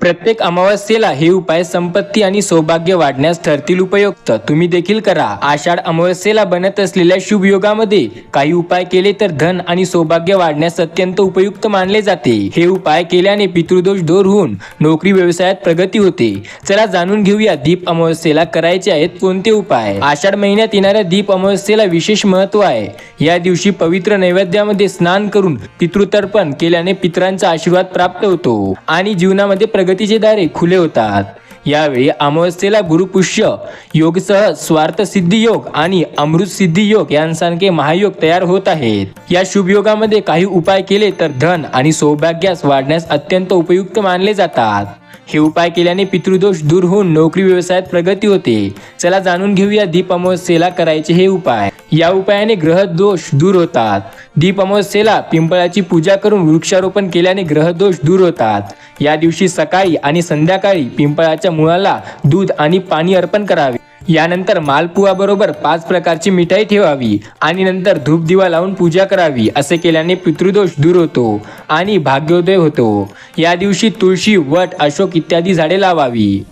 प्रत्येक अमावस्येला हे उपाय संपत्ती आणि सौभाग्य वाढण्यास ठरतील उपयुक्त. तुम्ही देखील करा. आषाढ अमावस्येला बनत असलेल्या शुभ योगामध्ये काही उपाय केले तर धन आणि सौभाग्य वाढण्यास अत्यंत उपयुक्त मानले जाते. हे उपाय केल्याने पितृदोष दूर होऊन नोकरी व्यवसायात प्रगती होते. चला जाणून घेऊया दीप अमावस्येला करायचे आहेत कोणते उपाय? आषाढ महिन्यात येणाऱ्या दीप अमावस्येला विशेष महत्त्व आहे. या दिवशी पवित्र नैवेद्यामध्ये स्नान करून पितृतर्पण केल्याने पितरांचा आशीर्वाद प्राप्त होतो आणि जीवनामध्ये प्रगतीचे दारे खुले होतात. यावेळी अमावस्येला गुरुपुष्य योगसह स्वार्थ सिद्धी योग आणि अमृत सिद्धी योग यांसारखे महायोग तयार होत आहेत. या शुभ योगामध्ये काही उपाय केले तर धन आणि सौभाग्यास वाढण्यास अत्यंत उपयुक्त मानले जातात. हे उपाय केल्याने पितृदोष दूर होऊन नोकरी व्यवसायात प्रगती होते. चला जाणून घेऊया दीप अमावस्येला करायचे हे उपाय. या उपायाने ग्रहदोष दूर होतात. दीप अमावस्येला पिंपळाची पूजा करून वृक्षारोपण केल्याने ग्रहदोष दूर होतात. या दिवशी सकाळी आणि संध्याकाळी पिंपळाच्या मुळाला दूध आणि पाणी अर्पण करावे. यानंतर मालपुआबरोबर पाच प्रकारची मिठाई ठेवावी आणि नंतर धूप दिवा लावून पूजा करावी असे केल्याने पितृदोष दूर होतो आणि भाग्योदय होतो. या दिवशी तुळशी वट अशोक इत्यादी झाडे लावावी.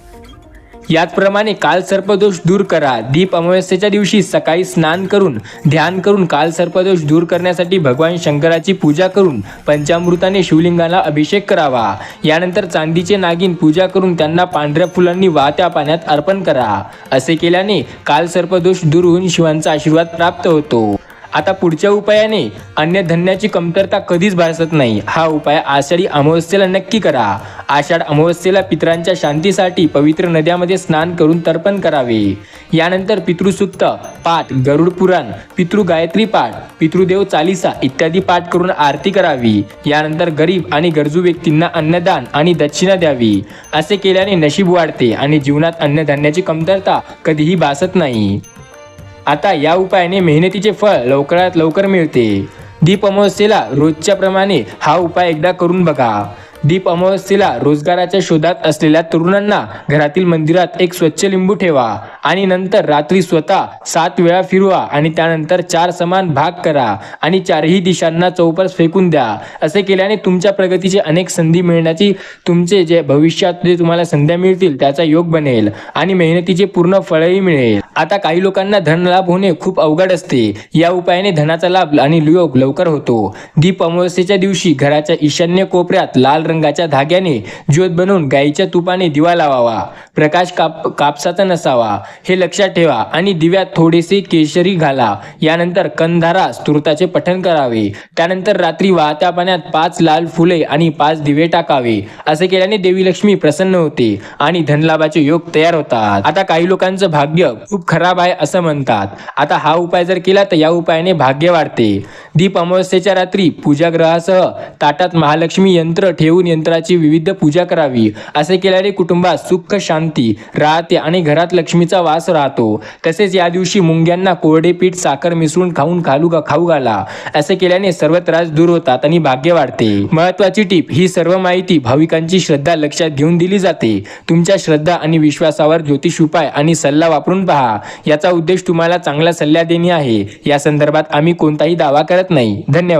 याचप्रमाणे काल सर्पदोष दूर करा. दीप अमावस्येच्या दिवशी सकाळी स्नान करून ध्यान करून काल सर्पदोष दूर करण्यासाठी भगवान शंकराची पूजा करून पंचामृताने शिवलिंगाला अभिषेक करावा. यानंतर चांदीचे नागिन पूजा करून त्यांना पांढऱ्या फुलांनी वाहत्या पाण्यात अर्पण करा. असे केल्याने काल सर्पदोष दूर होऊन शिवांचा आशीर्वाद प्राप्त होतो. आता पुढच्या उपायाने अन्य धन्याची कमतरता कधीच भासत नाही. हा उपाय आषाढी अमावस्येला नक्की करा. आषाढ अमावस्येला पितरांच्या शांतीसाठी पवित्र नद्यामध्ये स्नान करून तर्पण करावे. यानंतर पितृसुक्त पाठ गरुड पुराण पितृ गायत्री पाठ पितृदेव चालिसा इत्यादी पाठ करून आरती करावी. यानंतर गरीब आणि गरजू व्यक्तींना अन्नदान आणि दक्षिणा द्यावी. असे केल्याने नशीब वाढते आणि जीवनात अन्नधान्याची कमतरता कधीही भासत नाही. आता या उपायाने मेहनतीचे फळ लवकरात लवकर मिळते. दीप अमावस्येला रोजच्या प्रमाणे हा उपाय एकदा करून बघा. दीप अमावस्येला रोजगाराच्या शोधात असलेल्या तरुणांना घरातील मंदिरात एक स्वच्छ लिंबू ठेवा आणि नंतर रात्री स्वतः सात वेळा फिरवा आणि त्यानंतर चार समान भाग करा आणि चारही दिशांना चौपस फेकून द्या. असे केल्याने तुमच्या प्रगतीची अनेक संधी मिळण्याची तुमचे जे भविष्यात जे तुम्हाला संध्या मिळतील त्याचा योग बनेल आणि मेहनतीचे पूर्ण फळही मिळेल. आता काही लोकांना धन लाभ होणे खूप अवघड असते. या उपायाने धनाचा लाभ आणि योग लवकर होतो. दीप अमावस्येच्या दिवशी घराच्या ईशान्य कोपऱ्यात लाल रंगाच्या धाग्याने ज्योत बनवून गाईच्या तुपाने दिवा लावावा प्रकाश काप कापसाचा नसावा हे लक्षात ठेवा आणि दिव्यात थोडेसे केशरी घाला. यानंतर कंधारा स्तुताचे पठण करावे. त्यानंतर रात्री वाहत्या पाण्यात पाच लाल फुले आणि पाच दिवे टाकावे. असे केल्याने देवी लक्ष्मी प्रसन्न होते आणि धनलाभाचे योग तयार होतात. आता काही लोकांचं भाग्य खूप खराब आहे असं म्हणतात. आता हा उपाय जर केला तर या उपायाने भाग्य वाढते. दीप अमावस्येच्या रात्री पूजागृहासह ताटात महालक्ष्मी यंत्र ठेवून यंत्राची विविध पूजा करावी. असे केल्याने कुटुंबात सुख शांती राहते आणि घरात लक्ष्मीचा वास राहतो. तसेच या दिवशी मुंग्यांना कोरडे पीठ साखर मिसळून खाऊन खालू खाऊ घाला. असे केल्याने सर्व त्रास दूर होतात आणि भाग्य वाढते. महत्वाची टीप ही सर्व माहिती भाविकांची श्रद्धा लक्षात घेऊन दिली जाते. तुमच्या श्रद्धा आणि विश्वासावर ज्योतिष उपाय आणि सल्ला वापरून पहा. याचा उद्देश तुम्हाला चांगला सल्ला देणे आहे. या संदर्भात आम्ही कोणताही दावा करत नाही. धन्यवाद.